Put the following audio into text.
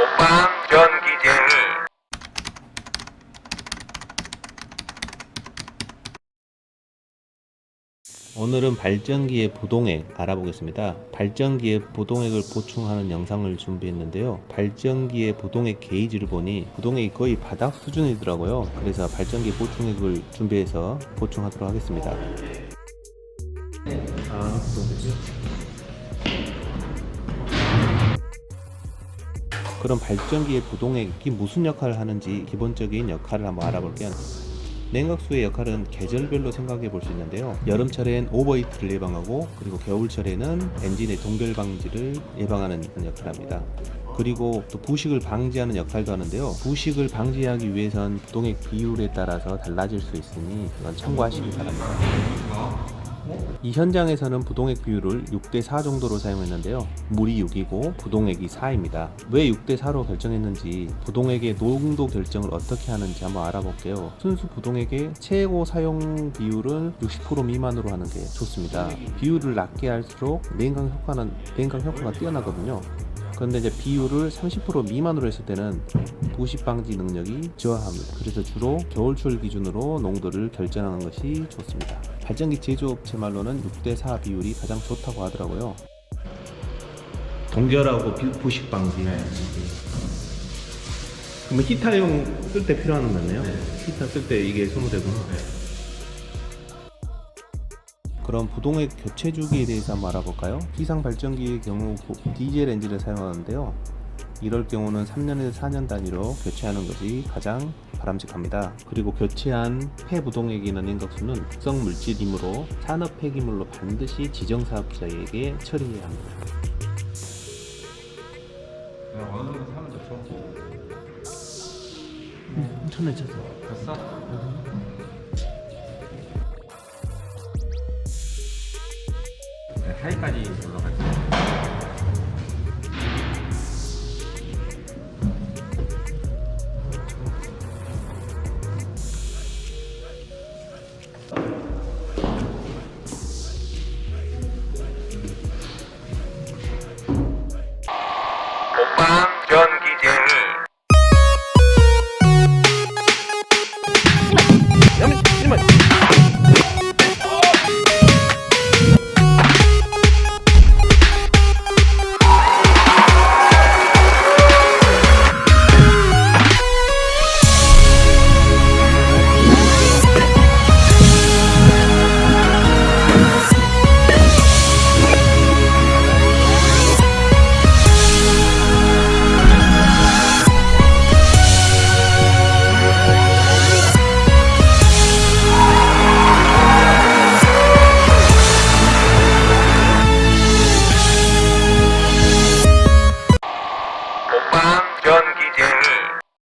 본방 전기쟁이 오늘은 발전기의 부동액 알아보겠습니다. 발전기의 부동액을 보충하는 영상을 준비했는데요. 발전기의 부동액 게이지를 보니 부동액이 거의 바닥 수준이더라고요. 그래서 발전기 보충액을 준비해서 보충하도록 하겠습니다. 아? 그럼 발전기의 부동액이 무슨 역할을 하는지 기본적인 역할을 한번 알아볼게요. 냉각수의 역할은 계절별로 생각해 볼 수 있는데요. 여름철엔 오버히트를 예방하고 그리고 겨울철에는 엔진의 동결 방지를 예방하는 역할을 합니다. 그리고 또 부식을 방지하는 역할도 하는데요. 부식을 방지하기 위해선 부동액 비율에 따라서 달라질 수 있으니 이건 참고하시기 바랍니다. 이 현장에서는 부동액 비율을 6대4 정도로 사용했는데요. 물이 6이고 부동액이 4입니다. 왜 6대4로 결정했는지 부동액의 농도 결정을 어떻게 하는지 한번 알아볼게요. 순수 부동액의 최고 사용 비율은 60% 미만으로 하는 게 좋습니다. 비율을 낮게 할수록 냉각 효과는 냉각 효과가 뛰어나거든요. 그런데 이제 비율을 30% 미만으로 했을 때는 부식 방지 능력이 저하합니다. 그래서 주로 겨울철 기준으로 농도를 결정하는 것이 좋습니다. 발전기 제조업체 말로는 6대4 비율이 가장 좋다고 하더라고요. 동결하고 부식 방지. 그러면 히타용 쓸 때 필요한 거네요. 히타 쓸때 이게 소모되구나. 그럼 부동액 교체 주기에 대해서 한번 알아볼까요? 기상 발전기의 경우 디젤 엔진을 사용하는데요. 이럴 경우는 3년에서 4년 단위로 교체하는 것이 가장 바람직합니다. 그리고 교체한 폐부동액이나 냉각수는 특성 물질이므로 산업 폐기물로 반드시 지정 사업자에게 처리해야 합니다. 어느 정도 사면 좋죠. 천원 쳤어. 됐어? 네, 하이까지 올라갈게요.